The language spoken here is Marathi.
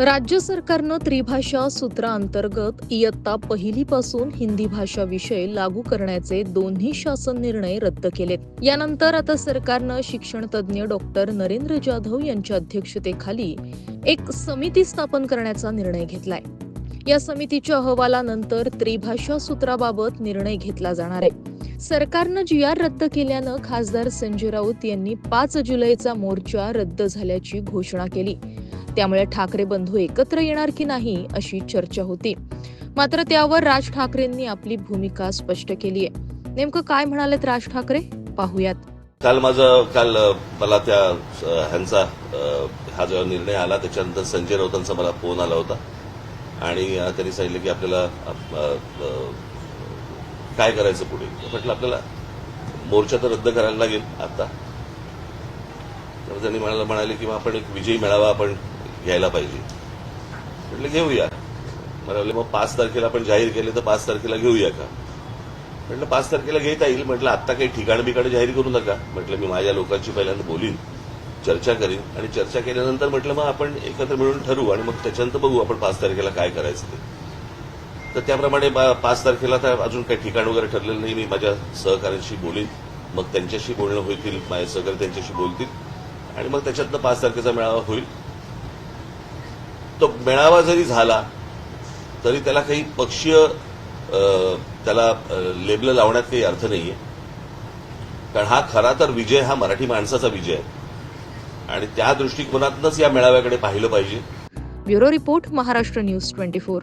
राज्य सरकारनं त्रिभाषा सूत्राअंतर्गत इयत्ता पहिलीपासून हिंदी भाषा विषय लागू करण्याचे दोन्ही शासन निर्णय रद्द केलेत. यानंतर आता सरकारनं शिक्षण तज्ज्ञ डॉक्टर नरेंद्र जाधव यांच्या अध्यक्षतेखाली एक समिती स्थापन करण्याचा निर्णय घेतलाय. या समितीच्या अहवालानंतर त्रिभाषा सूत्राबाबत निर्णय घेतला जाणार आहे. सरकारनं जी आर रद्द केल्यानं खासदार संजय राऊत यांनी पाच जुलैचा मोर्चा रद्द झाल्याची घोषणा केली. त्यामुळे ठाकरे बंधू एकत्र येणार की नाही अशी चर्चा होती. मात्र त्यावर राज ठाकरेंनी आपली भूमिका स्पष्ट केली आहे. नेमकं काय म्हणालेत राज ठाकरे? पाहूयात. काल माझं काल मला त्या ह्यांचा हा जो निर्णय आला त्याच्यानंतर संजय राऊतांचा मला फोन आला होता. आणि त्यांनी सांगितलं की आपल्याला काय करायचं पुढे? म्हटलं आपल्याला मोर्चा तर रद्द करायला लागेल आता. तर त्यांनी म्हणाले की मग आपण एक विजयी मेळावा आपण घ्यायला पाहिजे. म्हटलं घेऊया. मला मग पाच तारखेला आपण जाहीर केले तर पाच तारखेला घेऊया का? म्हटलं पाच तारखेला घेता येईल. म्हटलं आता काही ठिकाण बिकाण जाहीर करू नका. म्हटलं मी माझ्या लोकांशी पहिल्यांदा बोलीन चर्चा करीन आणि चर्चा केल्यानंतर म्हटलं मग आपण एकत्र मिळून ठरवू आणि मग त्याच्यानंतर बघू आपण पाच तारखेला काय करायचं ते. तर त्याप्रमाणे बा- पाच तारखेला तर अजून काही ठिकाण वगैरे ठरलेलं नाही. मी माझ्या सहकाऱ्यांशी बोलीन. मग त्यांच्याशी बोलणं होतील माझे सहकारी त्यांच्याशी बोलतील आणि मग त्याच्यातनं पाच तारखेचा मेळावा होईल. तो मेळावा जरी झाला तरी त्याला काही पक्षीय त्याला लेबल लावण्यात काही अर्थ नाहीये. कारण हा खरा तर विजय हा मराठी माणसाचा विजय आहे. आणि त्या दृष्टिकोनातूनच या मेळाव्याकडे पाहिलं पाहिजे. Bureau report Maharashtra news twenty four.